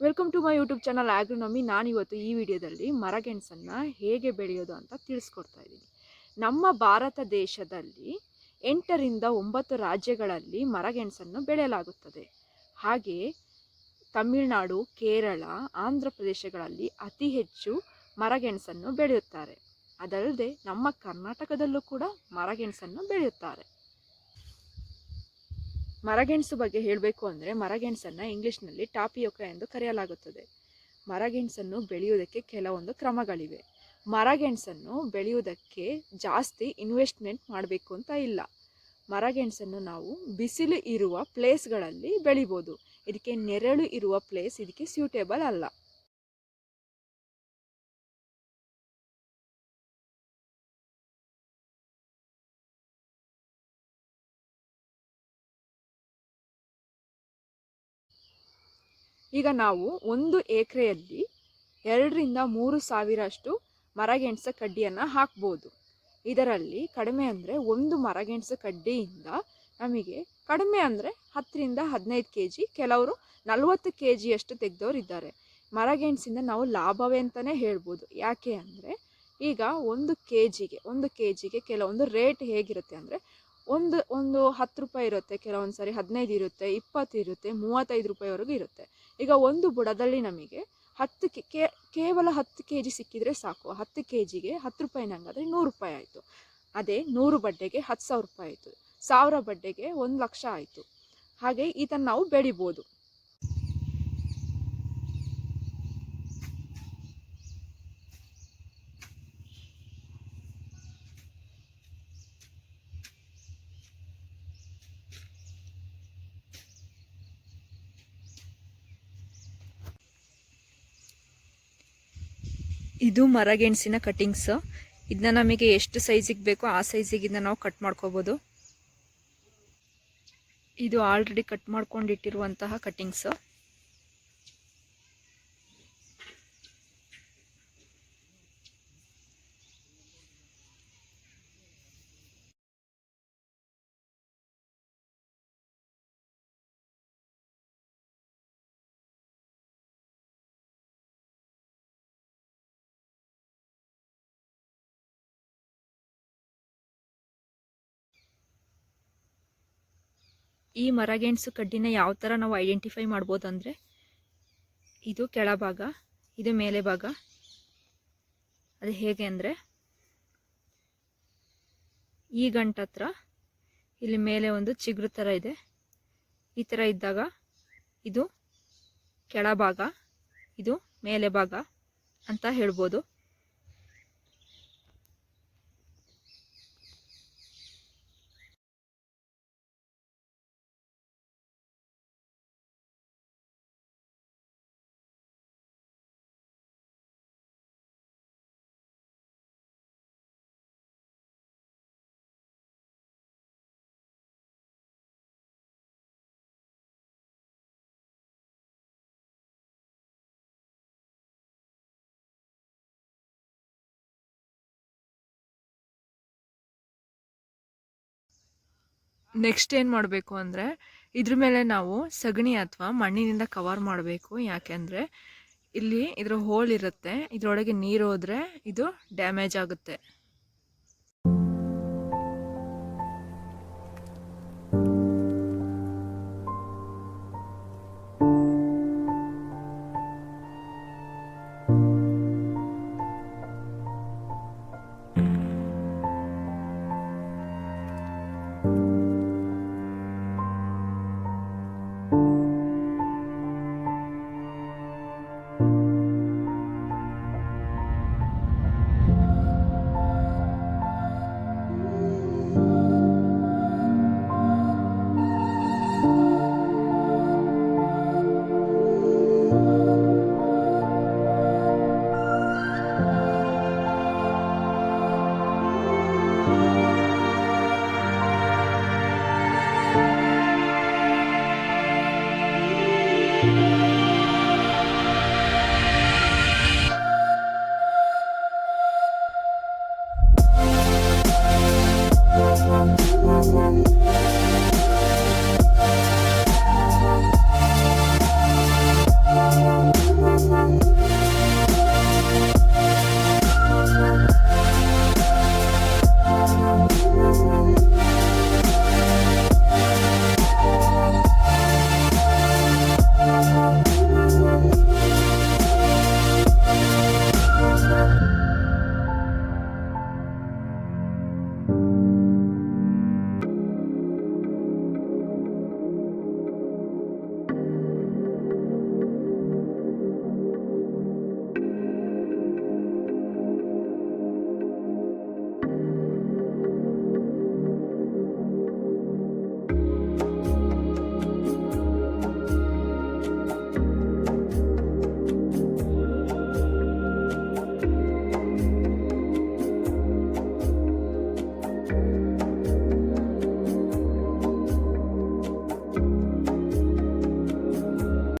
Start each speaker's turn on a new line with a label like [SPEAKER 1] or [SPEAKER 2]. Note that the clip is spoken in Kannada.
[SPEAKER 1] Welcome to my YouTube channel agronomy ನಾನಿವತ್ತು ಈ ವಿಡಿಯೋದಲ್ಲಿ ಮರಗೆಣಸನ್ನು ಹೇಗೆ ಬೆಳೆಯೋದು ಅಂತ ತಿಳಿಸ್ಕೊಡ್ತಾ ಇದ್ದೀನಿ. ನಮ್ಮ ಭಾರತ ದೇಶದಲ್ಲಿ ಎಂಟರಿಂದ ಒಂಬತ್ತು ರಾಜ್ಯಗಳಲ್ಲಿ ಮರಗೆಣಸನ್ನು ಬೆಳೆಯಲಾಗುತ್ತದೆ. ಹಾಗೆ ತಮಿಳುನಾಡು, ಕೇರಳ, ಆಂಧ್ರ ಪ್ರದೇಶಗಳಲ್ಲಿ ಅತಿ ಹೆಚ್ಚು ಮರಗೆಣಸನ್ನು ಬೆಳೆಯುತ್ತಾರೆ. ಅದಲ್ಲದೆ ನಮ್ಮ ಕರ್ನಾಟಕದಲ್ಲೂ ಕೂಡ ಮರಗೆಣಸನ್ನು ಬೆಳೆಯುತ್ತಾರೆ. ಮರಗೆಣಸು ಬಗ್ಗೆ ಹೇಳಬೇಕು ಅಂದರೆ ಮರಗೆಣಸನ್ನು ಇಂಗ್ಲೀಷ್ನಲ್ಲಿ ಟಾಪಿಯೋಕ ಎಂದು ಕರೆಯಲಾಗುತ್ತದೆ. ಮರಗೆಣಸನ್ನು ಬೆಳೆಯುವುದಕ್ಕೆ ಕೆಲವೊಂದು ಕ್ರಮಗಳಿವೆ. ಮರಗೆಣಸನ್ನು ಬೆಳೆಯುವುದಕ್ಕೆ ಜಾಸ್ತಿ ಇನ್ವೆಸ್ಟ್ಮೆಂಟ್ ಮಾಡಬೇಕು ಅಂತ ಇಲ್ಲ. ಮರಗೆಣಸನ್ನು ನಾವು ಬಿಸಿಲು ಇರುವ ಪ್ಲೇಸ್ಗಳಲ್ಲಿ ಬೆಳಿಬೋದು. ಇದಕ್ಕೆ ನೆರಳು ಇರುವ ಪ್ಲೇಸ್ ಇದಕ್ಕೆ ಸ್ಯೂಟೇಬಲ್ ಅಲ್ಲ. ಈಗ ನಾವು ಒಂದು ಎಕರೆಯಲ್ಲಿ ಎರಡರಿಂದ ಮೂರು ಸಾವಿರಷ್ಟು ಮರಗೆಣಸ ಕಡ್ಡಿಯನ್ನು ಹಾಕ್ಬೋದು. ಇದರಲ್ಲಿ ಕಡಿಮೆ ಅಂದರೆ ಒಂದು ಮರಗೆಣಸು ಕಡ್ಡಿಯಿಂದ ನಮಗೆ ಕಡಿಮೆ ಅಂದರೆ ಹತ್ತರಿಂದ ಹದಿನೈದು ಕೆ ಜಿ ಕೆಲವರು ನಲವತ್ತು ಕೆ ಜಿಯಷ್ಟು ತೆಗೆದವ್ರು ಇದ್ದಾರೆ ಮರಗೆಣಸಿಂದ ನಾವು ಲಾಭವೇ ಅಂತಲೇ ಹೇಳ್ಬೋದು. ಯಾಕೆ ಅಂದರೆ ಈಗ ಒಂದು ಕೆ ಜಿಗೆ ಒಂದು ಕೆ ಜಿಗೆ ಕೆಲವೊಂದು ರೇಟ್ ಹೇಗಿರುತ್ತೆ ಅಂದರೆ ಒಂದು ಒಂದು ಹತ್ತು ರೂಪಾಯಿ ಇರುತ್ತೆ ಕೆಲವೊಂದು ಸಾರಿ ಹದಿನೈದು ಇರುತ್ತೆ, ಇಪ್ಪತ್ತು ಇರುತ್ತೆ, ಮೂವತ್ತೈದು ರೂಪಾಯಿವರೆಗೂ ಇರುತ್ತೆ. ಈಗ ಒಂದು ಬುಡದಲ್ಲಿ ನಮಗೆ ಹತ್ತು ಕೆ ಕೇವಲ ಹತ್ತು ಕೆ ಜಿ ಸಿಕ್ಕಿದರೆ ಸಾಕು. ಹತ್ತು ಕೆ ಜಿಗೆ ಹತ್ತು ರೂಪಾಯಿ ನಂಗಾದರೆ ನೂರು ರೂಪಾಯಿ ಆಯಿತು. ಅದೇ ನೂರು ಬಡ್ಡೆಗೆ ಹತ್ತು ಸಾವಿರ ರೂಪಾಯಿ ಆಯಿತು. ಸಾವಿರ ಬಡ್ಡೆಗೆ ಒಂದು ಲಕ್ಷ ಆಯಿತು. ಹಾಗೆ ಈತನ ನಾವು ಬೆಳಿಬೋದು. ಇದು ಮರಗೆಣಸಿನ ಕಟ್ಟಿಂಗ್ಸ್ ಇದನ್ನ ನಮಗೆ ಎಷ್ಟು ಸೈಜಿಗೆ ಬೇಕೋ ಆ ಸೈಜಿಗೆ ಇದನ್ನ ನಾವು ಕಟ್ ಮಾಡ್ಕೋಬೋದು. ಇದು ಆಲ್ರೆಡಿ ಕಟ್ ಮಾಡ್ಕೊಂಡಿಟ್ಟಿರುವಂತಹ ಕಟ್ಟಿಂಗ್ಸ್ ಈ ಮರಗೆಣಸು ಕಡ್ಡಿನ ಯಾವ ಥರ ನಾವು ಐಡೆಂಟಿಫೈ ಮಾಡ್ಬೋದು ಅಂದರೆ ಇದು ಕೆಳಭಾಗ, ಇದು ಮೇಲೆ ಭಾಗ. ಅದು ಹೇಗೆ ಅಂದರೆ, ಈ ಗಂಟ ಹತ್ರ ಇಲ್ಲಿ ಮೇಲೆ ಒಂದು ಚಿಗುರು ಥರ ಇದೆ. ಈ ಥರ ಇದ್ದಾಗ ಇದು ಕೆಳಭಾಗ, ಇದು ಮೇಲೆ ಭಾಗ ಅಂತ ಹೇಳ್ಬೋದು. ನೆಕ್ಸ್ಟ್ ಏನು ಮಾಡಬೇಕು ಅಂದರೆ, ಇದ್ರ ಮೇಲೆ ನಾವು ಸಗಣಿ ಅಥವಾ ಮಣ್ಣಿನಿಂದ ಕವರ್ ಮಾಡಬೇಕು. ಯಾಕೆಂದರೆ ಇಲ್ಲಿ ಇದರ ಹೋಲ್ ಇರುತ್ತೆ. ಇದರೊಳಗೆ ನೀರು ಹೋದರೆ ಇದು ಡ್ಯಾಮೇಜ್ ಆಗುತ್ತೆ.